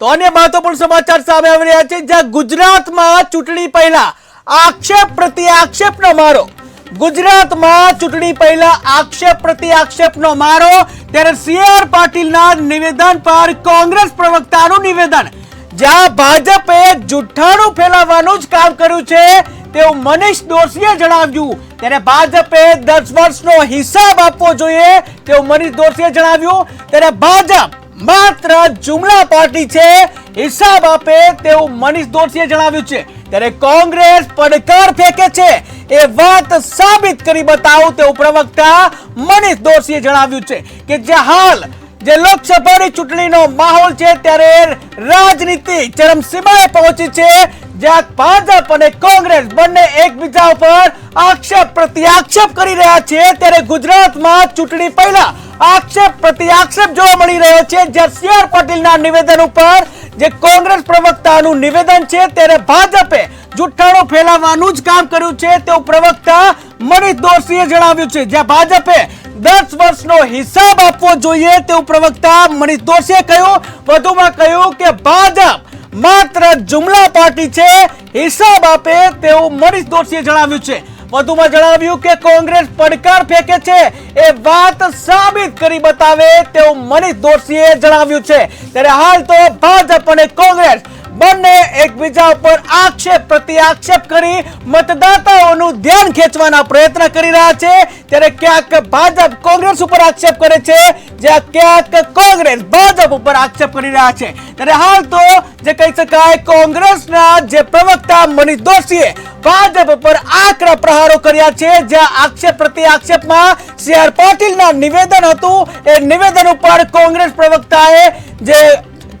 તો અન્ય મહત્વપૂર્ણ સમાચાર સામે આવી રહ્યા છે, જ્યાં ગુજરાતમાં ચૂંટણી પહેલા આક્ષેપ પ્રતિ આક્ષેપનો મારો. ગુજરાતમાં ચૂંટણી પહેલા આક્ષેપ પ્રતિ આક્ષેપનો મારો. ત્યારે સીઆર પાટીલના નિવેદન પર કોંગ્રેસ પ્રવક્તાનું નિવેદન. જ્યાં ભાજપે જુઠ્ઠાણું ફેલાવવાનું જ કામ કર્યું છે, તેવું મનીષ દોશીએ જણાવ્યું. ત્યારે ભાજપે દસ વર્ષનો હિસાબ આપવો જોઈએ, તેવું મનીષ દોશીએ જણાવ્યું. ત્યારે ભાજપ માત્ર જુમલા પાર્ટી છે. હિસાબ આપે તેવું મનીષ દોશીએ જણાવ્યું છે. ત્યારે કોંગ્રેસ પડકાર ફેંકે છે. એ વાત સાબિત કરી બતાવું તેવું પ્રવક્તા મનીષ દોશીએ જણાવ્યું છે કે જે હાલ જે લોકસભાની ચૂંટણીનો માહોલ છે, ત્યારે રાજનીતિ ચરમસીમાએ પહોંચી છે. જ્યાં ભાજપ અને કોંગ્રેસ બંને એકબીજા ઉપર આક્ષેપ પ્રત્યાક્ષેપ કરી રહ્યા છે, ત્યારે ગુજરાતમાં ચૂંટણી પહેલા આક્ષેપ પ્રત્યાક્ષેપ જોવા મળી રહ્યો છે. જ્યાં સી આર પાટીલના નિવેદન ઉપર જે કોંગ્રેસ પ્રવક્તાનું નિવેદન છે, ત્યારે ભાજપે જુઠ્ઠાણો ફેલાવવાનું જ કામ કર્યું છે. તેવું પ્રવક્તા મનીષ દોશીએ જણાવ્યું છે, જ્યાં ભાજપે દસ વર્ષનો હિસાબ આપવો જોઈએ. તેવું પ્રવક્તા મનીષ દોશીએ કહ્યું, વધુમાં કહ્યું કે ભાજપ માત્ર જુમલા પાર્ટી છે. હિસાબ આપે તેવું મનીષ દોશીએ જણાવ્યું છે. વધુમાં જણાવ્યું કે કોંગ્રેસ પડકાર ફેંકે છે. એ વાત સાબિત કરી બતાવે તેવું મનીષ દોશીએ જણાવ્યું છે. ત્યારે હાલ તો ભાજપ અને કોંગ્રેસ બંને એકબીજા ઉપર આક્ષેપ પ્રતિ આક્ષેપ કરી મતદાતાઓનું ધ્યાન ખેંચવાના પ્રયત્ન કરી રહ્યા છે. ત્યારે ક્યાંક ભાજપ કોંગ્રેસ ઉપર આક્ષેપ કરે છે, જ્યાં ક્યાંક કોંગ્રેસ ભાજપ ઉપર આક્ષેપ કરી રહ્યા છે. ત્યારે હાલ તો જે કહી શકાય કોંગ્રેસના જે પ્રવક્તા મનીષ દોશીએ ભાજપ ઉપર આકરા પ્રહારો કર્યા છે, જ્યાં આક્ષેપ પ્રતિ આક્ષેપમાં સી આર પાટીલના નિવેદન હતું. એ નિવેદન ઉપર કોંગ્રેસ પ્રવક્તાએ જે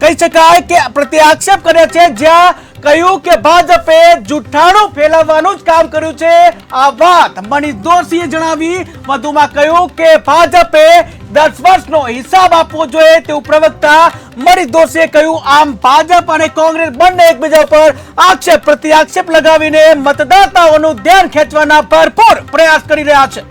કહી શકાય કે પ્રતિ આક્ષેપ કર્યા છે, જ્યાં કહ્યું કે ભાજપે જુઠ્ઠાણું ફેલાવવાનું જ કામ કર્યું છે. આ વાત મનીષ દોશીએ જણાવી. વધુમાં કહ્યું કે ભાજપે દસ વર્ષનો હિસાબ આપવો જોઈએ તેવું પ્રવક્તા મનીષ દોશીએ કહ્યું, આમ ભાજપ અને કોંગ્રેસ બંને એકબીજા પર આક્ષેપ પ્રતિ આક્ષેપ લગાવીને મતદાતાઓનું ધ્યાન ખેંચવાના ભરપૂર પ્રયાસ કરી રહ્યા છે.